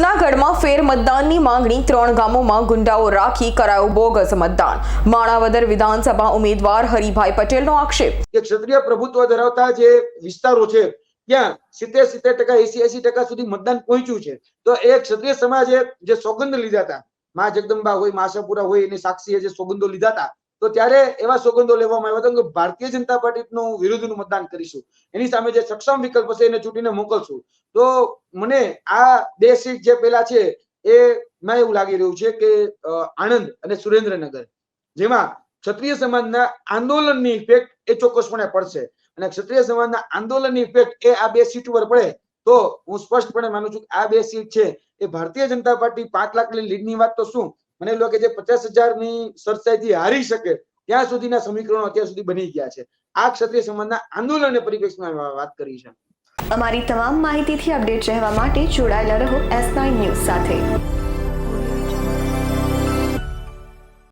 જૂનાગઢમાં ફેર મતદાનની માંગણી ત્રણ ગામોમાં ગુંડાઓ રાખી કરાયું બોગસ મતદાન. માણાવદર વિધાનસભા ઉમેદવાર હરિભાઈ પટેલનો આક્ષેપ. કે ક્ષત્રિય પ્રભુત્વ ધરાવતા જે વિસ્તારો છે, ત્યાં સિત્તેર સિત્તેર ટકા, એસી એસી ટકા સુધી મતદાન પહોંચ્યું છે. તો એ ક્ષત્રિય સમાજે જે સોગંદ લીધા હતા, મા જગદંબા હોય માસાપુરા હોય, એની સાક્ષીએ જે સોગંદો લીધા હતા તો ત્યારે એવા સોગંદો લેવામાં આવ્યા હતા કે ભારતીય જનતા પાર્ટીનું વિરુદ્ધનું મતદાન કરીશું. એની સામે જે સક્ષમ વિકલ્પ હશે એને ચૂંટીને મોકલશું. તો મને આ બે સીટ જે પેલા છે એ મેં એવું લાગી રહ્યું છે કે આણંદ અને સુરેન્દ્રનગર, જેમાં ક્ષત્રિય સમાજના આંદોલનની ઇફેક્ટ એ ચોક્કસપણે પડશે. અને ક્ષત્રિય સમાજના આંદોલનની ઇફેક્ટ એ આ બે સીટ ઉપર પડે, તો હું સ્પષ્ટપણે માનું છું કે આ બે સીટ છે એ ભારતીય જનતા પાર્ટી પાંચ લાખની લીડની વાત તો શું? મને લો કે જે પચાસ હજારની સરસાઈથી હારી શકે ત્યાં સુધીના સમીકરણો અત્યાર સુધી બની ગયા છે. આ ક્ષત્રિય સમાજના આંદોલનને પરિપ્રેક્ષમાં મેં વાત કરી છે. અમારી તમામ માહિતીથી અપડેટ રહેવા માટે જોડાયેલા રહો એસ નાઇન ન્યૂઝ સાથે.